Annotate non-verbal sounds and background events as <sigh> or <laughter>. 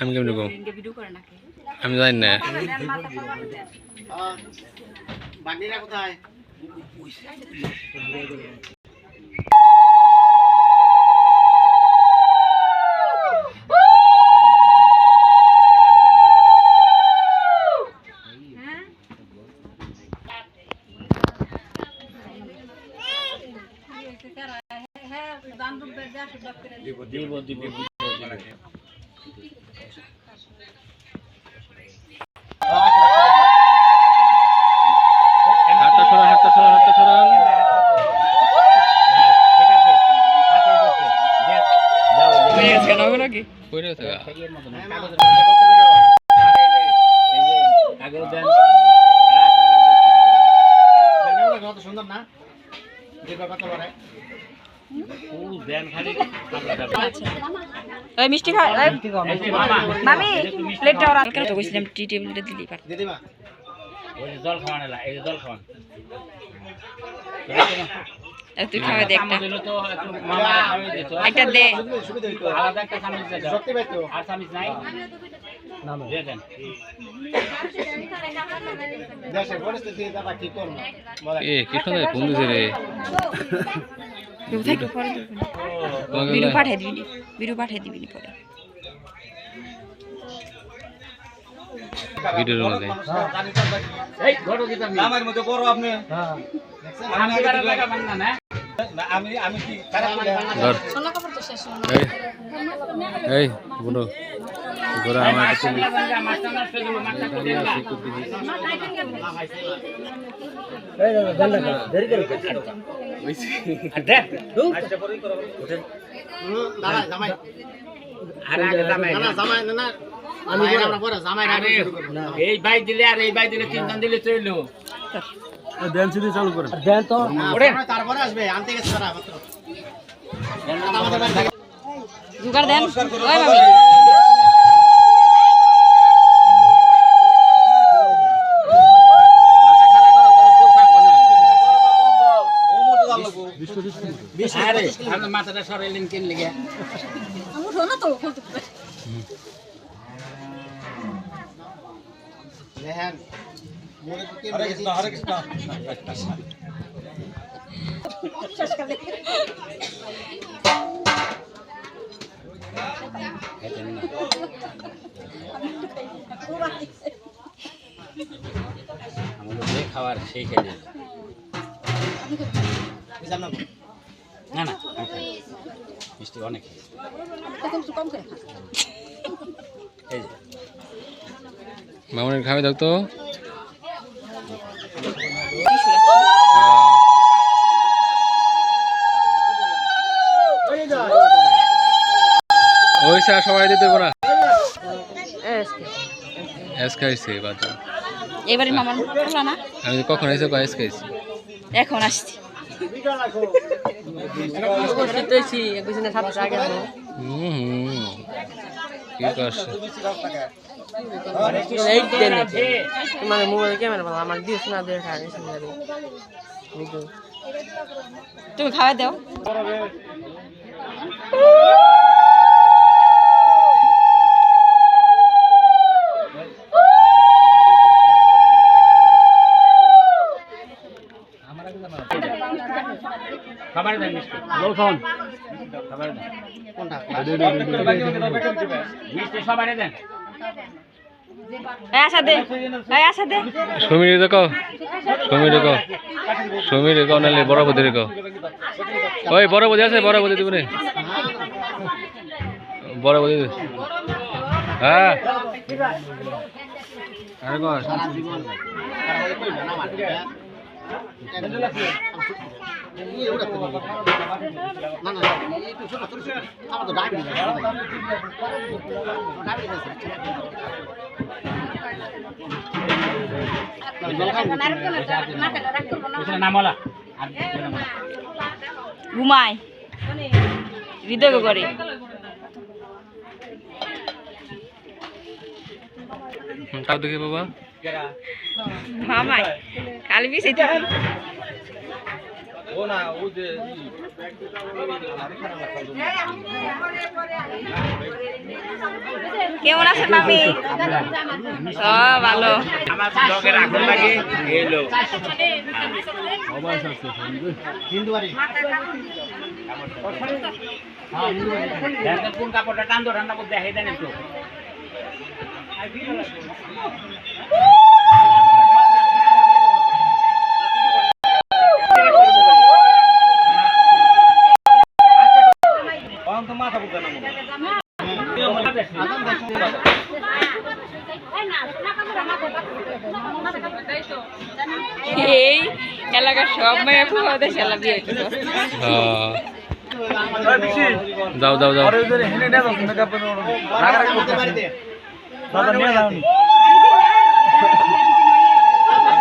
আমি কেমনি কম? ইনকে ভিডিও করে নাকি আমি জানি না বাগনিরা কোথায় হাতটা সরান হাতটা সরান হাতটা সরান। কেন হবে নাকি কই রে থাকা কত সুন্দর না দেখবা কত বড় ওই মিষ্টি খা মামি প্লেটটা ওরা কালকে তো কইছিলাম টি টেবিলটা দিলি পার দিদিমা। জল খাওয়ানো না এই জল খাওয়ান। তুই খাওয়া দে একটা। তো একটু মামা একটা দে। আলাদা একটা দিয়ে দাও সত্যি পাইতো। আর চামচ নাই? দিয়ে দেন। পরিস্থিতি দাদা কি করব? এ কি সুন্দর ফোন দিছে রে? <laughs> থাকলে পরে দিবি। বিরু পাঠিয়ে দিবি। বিরু পাঠিয়ে দিবি পরে। ভিডিওর মধ্যে এই ঘটো দিতাম আমার মধ্যে বড় আপনি। আমি কারা লাগা বান্না না আমি আমি কি কারা ধর এই এই বুনো গোরা আমার কাছে মাছটা নষ্ট করে আমি আমরা আরে এই বাই দিলে আর এই বাই দিলে তিনজন দিলে চইলো ওরে তারপরে আসবে আনতে গেছে তারা মাত্র জোগাড় দেন ওই মামি মাথা খারাপ করো তাহলে বউ থাকব না আরে আমি মাথাটা সরাইলেন কেন লেগে? দেখেন মোরে তো কেমন হরে কৃষ্ণ হরে কৃষ্ণ। আমাদের যে খাবার সেই খেয়ে না না মিষ্টি অনেক মামুনের খাবে দাও তো। ওই চা সবাই দিতে পারা এস খাইছে বাদ এবারে মামার খোলা না। আমি কখন এসে এস খাইছি এখন আসছি। মানে মোবাইল ক্যামেরা ভালো আমার দিস না দেখা তুমি খাওয়া দাও। খাবার দেন মিষ্টি। জল খাওয়ান। খাবার দেন কোনটা? মিষ্টি সবারই দেন। সমীর দেখো। সমীর দেখো। সমীর দেখো নাহলে বড় বদি দেখো। ওই বড় বদি আছে বড় বদি দিবনে। বড় দে। হ্যাঁ। আরে না না একটু ছোট ছোট ছোট আমার তো ডায়াবেটিস ডায়াবেটিস আছে জল খাব ওইখানে নামলা আর হৃদয় করে তাও দেখি বাবা? মামাই কাল বিছে ও না ও যে কেমন আছেন মামি? সব ভালো। হিন্দু বাড়ি কোন কাপড়টা টান ধরে রান্না করতে দেখে দেন একটু তো মাথা বুঝতে না এই এলাকার সব মেয়ে ফুয়াদের খেলা বিয়ে হ্যাঁ। যাও যাও যাও। দাদা নিয়ে যাও